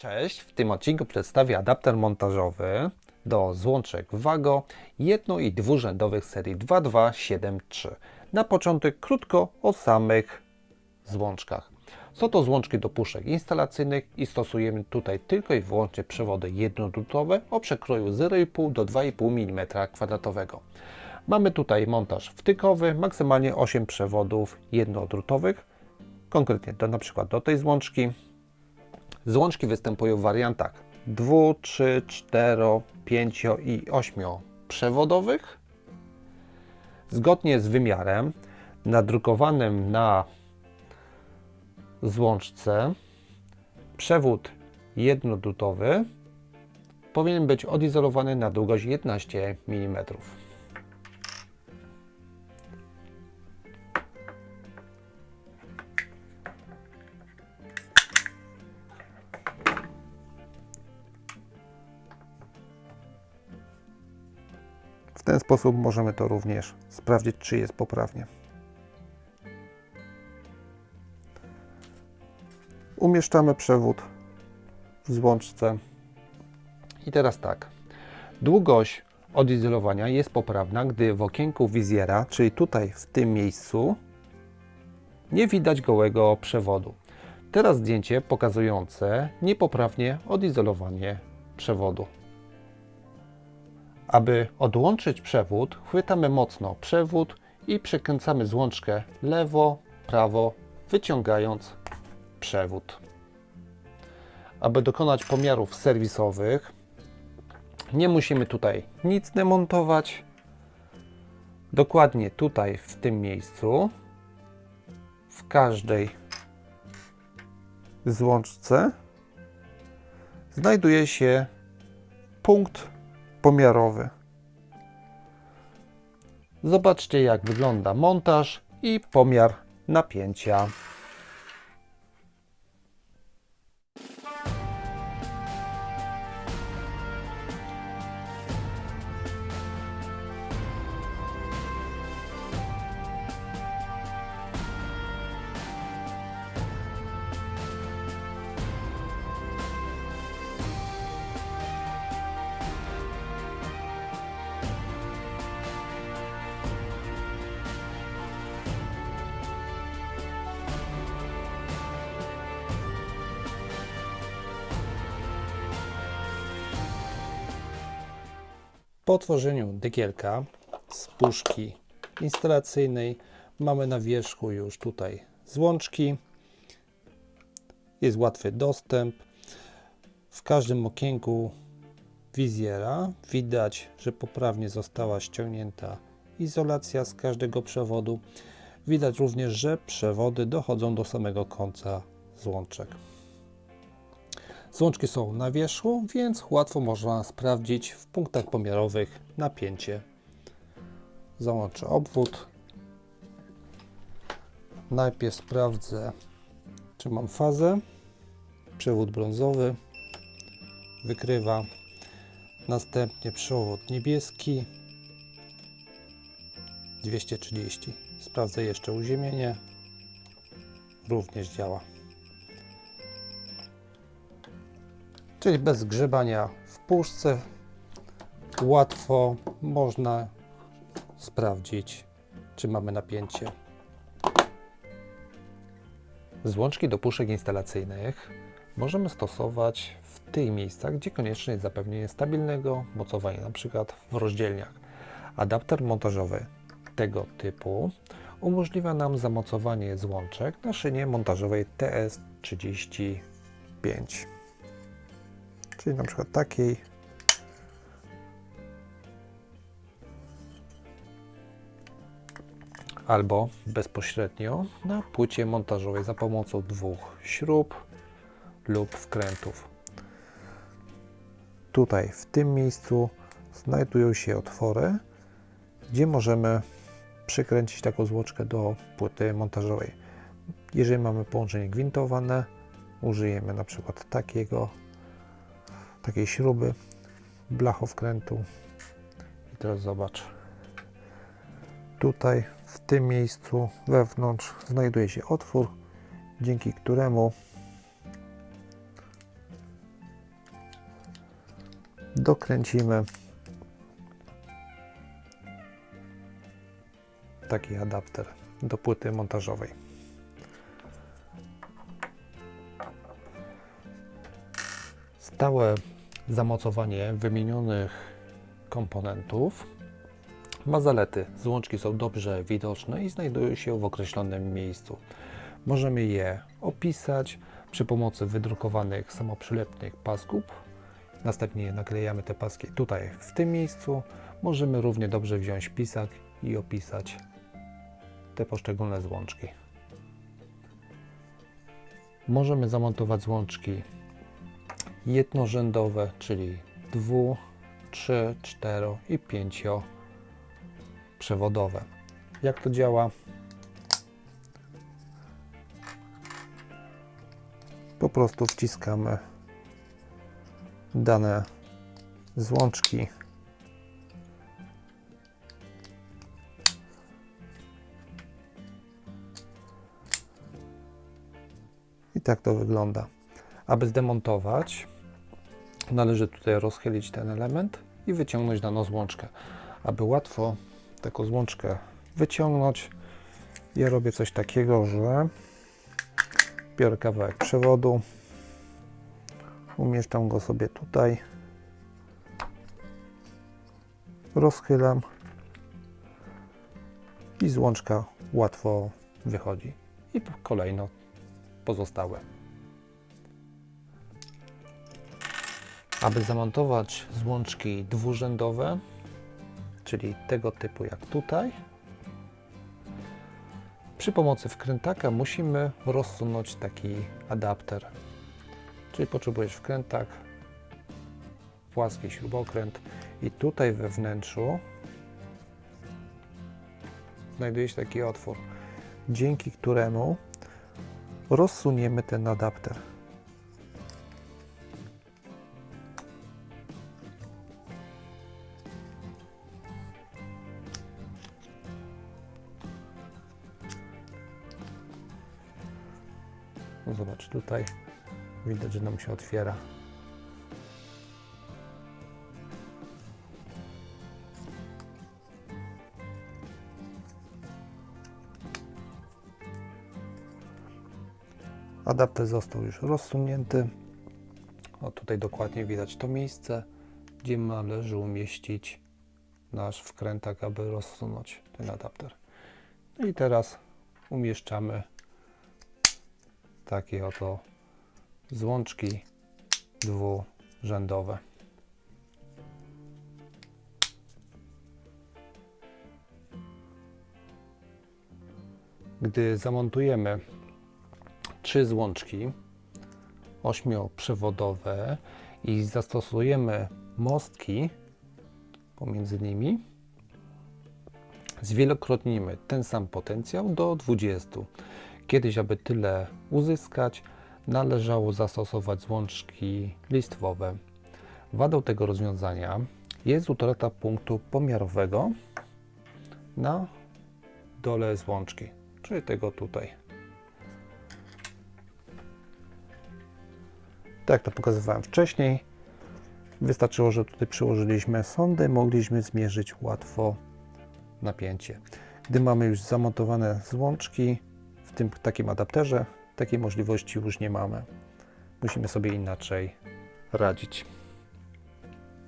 Cześć, w tym odcinku przedstawię adapter montażowy do złączek Wago jedno- i dwurzędowych serii 2273. Na początek krótko o samych złączkach. Są to złączki do puszek instalacyjnych i stosujemy tutaj tylko i wyłącznie przewody jednodrutowe o przekroju 0,5 do 2,5 mm kwadratowego. Mamy tutaj montaż wtykowy, maksymalnie 8 przewodów jednodrutowych, konkretnie do, na przykład do tej złączki, Złączki występują w wariantach 2, 3, 4, 5 i 8 przewodowych. Zgodnie z wymiarem nadrukowanym na złączce przewód jednodutowy powinien być odizolowany na długość 11 mm. Ten sposób możemy to również sprawdzić, czy jest poprawnie. Umieszczamy przewód w złączce. I teraz tak. Długość odizolowania jest poprawna, gdy w okienku wizjera, czyli tutaj w tym miejscu, nie widać gołego przewodu. Teraz zdjęcie pokazujące niepoprawnie odizolowanie przewodu. Aby odłączyć przewód, chwytamy mocno przewód i przekręcamy złączkę lewo, prawo, wyciągając przewód. Aby dokonać pomiarów serwisowych, nie musimy tutaj nic demontować. Dokładnie tutaj, w tym miejscu, w każdej złączce znajduje się punkt pomiarowy. Zobaczcie, jak wygląda montaż i pomiar napięcia. Po otworzeniu dygielka z puszki instalacyjnej mamy na wierzchu już tutaj złączki. Jest łatwy dostęp. W każdym okienku wizjera widać, że poprawnie została ściągnięta izolacja z każdego przewodu. Widać również, że przewody dochodzą do samego końca złączek. Złączki są na wierzchu, więc łatwo można sprawdzić w punktach pomiarowych napięcie. Załączę obwód. Najpierw sprawdzę, czy mam fazę. Przewód brązowy wykrywa. Następnie przewód niebieski 230. Sprawdzę jeszcze uziemienie. Również działa. Czyli bez grzebania w puszce łatwo można sprawdzić, czy mamy napięcie. Złączki do puszek instalacyjnych możemy stosować w tych miejscach, gdzie konieczne jest zapewnienie stabilnego mocowania, np. w rozdzielniach. Adapter montażowy tego typu umożliwia nam zamocowanie złączek na szynie montażowej TS35 czyli na przykład takiej. Albo bezpośrednio na płycie montażowej za pomocą dwóch śrub lub wkrętów. Tutaj w tym miejscu znajdują się otwory, gdzie możemy przykręcić taką złoczkę do płyty montażowej. Jeżeli mamy połączenie gwintowane, użyjemy na przykład takiego takiej śruby, blachowkrętu. I teraz zobacz. Tutaj w tym miejscu wewnątrz znajduje się otwór, dzięki któremu dokręcimy taki adapter do płyty montażowej. Stałe zamocowanie wymienionych komponentów ma zalety. Złączki są dobrze widoczne i znajdują się w określonym miejscu. Możemy je opisać przy pomocy wydrukowanych samoprzylepnych pasków. Następnie naklejamy te paski tutaj, w tym miejscu. Możemy równie dobrze wziąć pisak i opisać te poszczególne złączki. Możemy zamontować złączki jednorzędowe, czyli dwu, trzy, cztero i pięcio przewodowe. Jak to działa? Po prostu wciskamy dane złączki i tak to wygląda. Aby zdemontować, należy tutaj rozchylić ten element i wyciągnąć daną złączkę. Aby łatwo taką złączkę wyciągnąć, ja robię coś takiego, że biorę kawałek przewodu, umieszczam go sobie tutaj, rozchylam i złączka łatwo wychodzi. I kolejno pozostałe. Aby zamontować złączki dwurzędowe, czyli tego typu jak tutaj, przy pomocy wkrętaka musimy rozsunąć taki adapter. Czyli potrzebujesz wkrętak, płaski śrubokręt i tutaj we wnętrzu znajduje się taki otwór, dzięki któremu rozsuniemy ten adapter. No Zobacz tutaj, widać, że nam się otwiera. Adapter został już rozsunięty. O tutaj dokładnie widać to miejsce, gdzie należy umieścić nasz wkrętak, aby rozsunąć ten adapter. No i teraz umieszczamy takie oto złączki dwurzędowe. Gdy zamontujemy trzy złączki ośmioprzewodowe i zastosujemy mostki pomiędzy nimi, zwielokrotnimy ten sam potencjał do 20. Kiedyś, aby tyle uzyskać, należało zastosować złączki listwowe. Wadą tego rozwiązania jest utrata punktu pomiarowego na dole złączki, czyli tego tutaj. Tak jak to pokazywałem wcześniej, wystarczyło, że tutaj przyłożyliśmy sondę, mogliśmy zmierzyć łatwo napięcie. Gdy mamy już zamontowane złączki w tym takim adapterze, takiej możliwości już nie mamy. Musimy sobie inaczej radzić.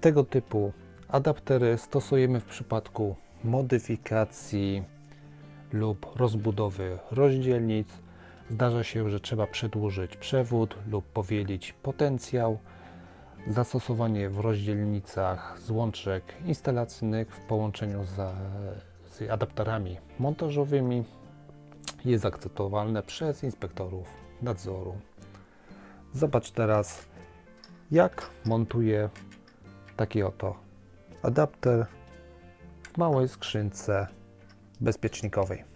Tego typu adaptery stosujemy w przypadku modyfikacji lub rozbudowy rozdzielnic. Zdarza się, że trzeba przedłużyć przewód lub powielić potencjał. Zastosowanie w rozdzielnicach złączek instalacyjnych w połączeniu z, z adapterami montażowymi jest akceptowalne przez inspektorów nadzoru. Zobacz teraz, jak montuję taki oto adapter w małej skrzynce bezpiecznikowej.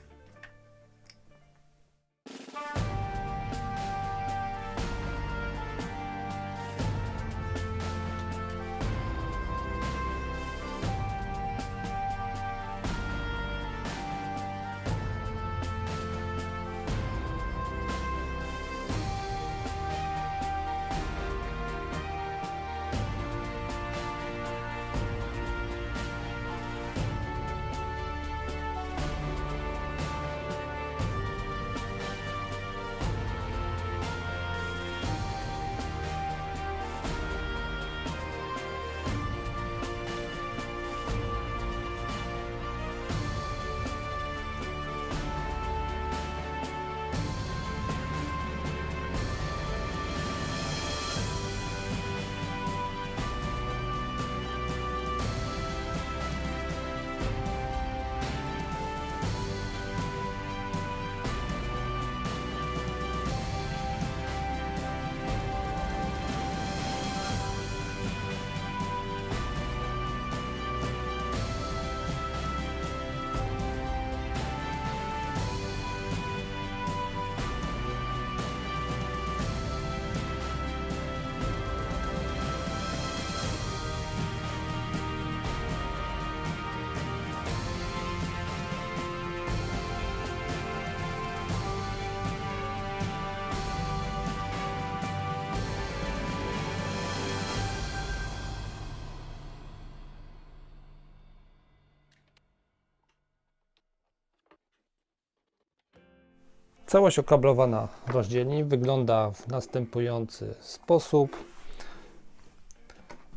Całość okablowana rozdzielni wygląda w następujący sposób.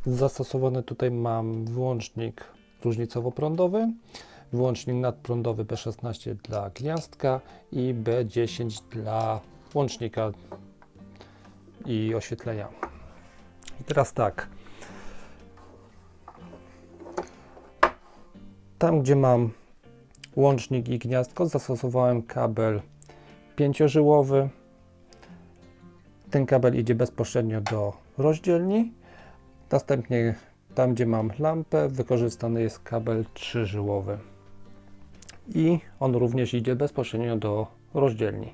Zastosowany tutaj mam wyłącznik różnicowo-prądowy, wyłącznik nadprądowy B16 dla gniazdka i B10 dla łącznika i oświetlenia. I teraz tak. Tam, gdzie mam łącznik i gniazdko, zastosowałem kabel pięciożyłowy. Ten kabel idzie bezpośrednio do rozdzielni. Następnie tam, gdzie mam lampę, wykorzystany jest kabel trzyżyłowy. I on również idzie bezpośrednio do rozdzielni.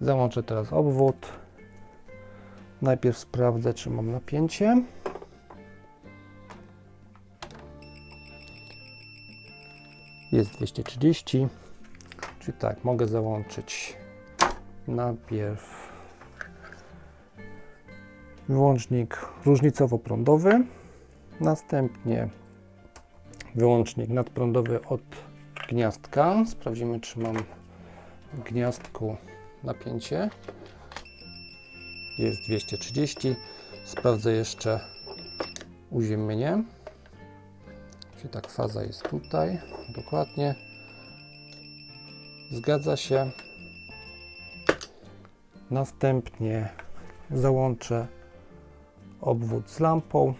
Załączę teraz obwód. Najpierw sprawdzę, czy mam napięcie. Jest 230. Czyli tak, mogę załączyć najpierw wyłącznik różnicowo-prądowy, następnie wyłącznik nadprądowy od gniazdka. Sprawdzimy, czy mam w gniazdku napięcie. Jest 230. Sprawdzę jeszcze uziemienie. Czyli tak, faza jest tutaj. Dokładnie. Zgadza się. Następnie załączę obwód z lampą.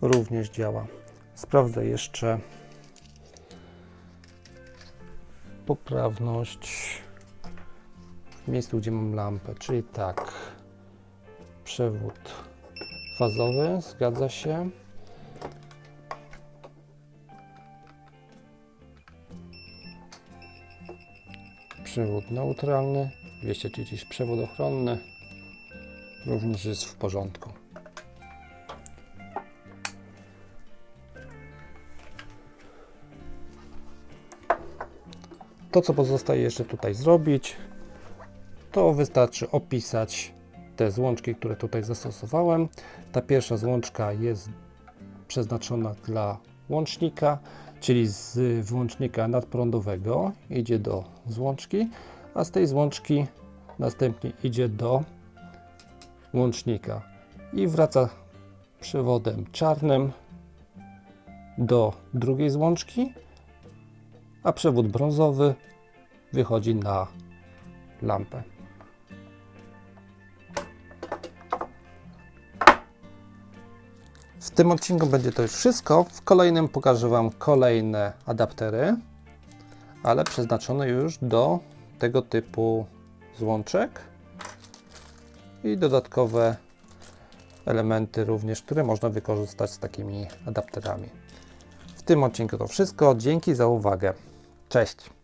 Również działa. Sprawdzę jeszcze poprawność w miejscu, gdzie mam lampę, czyli tak, przewód fazowy, zgadza się. Przewód neutralny, 230 przewód ochronny, również jest w porządku. To, co pozostaje jeszcze tutaj zrobić, to wystarczy opisać te złączki, które tutaj zastosowałem. Ta pierwsza złączka jest przeznaczona dla łącznika, czyli z wyłącznika nadprądowego idzie do złączki, a z tej złączki następnie idzie do łącznika i wraca przewodem czarnym do drugiej złączki, a przewód brązowy wychodzi na lampę. W tym odcinku będzie to już wszystko. W kolejnym pokażę Wam kolejne adaptery, ale przeznaczone już do tego typu złączek i dodatkowe elementy również, które można wykorzystać z takimi adapterami. W tym odcinku to wszystko. Dzięki za uwagę. Cześć!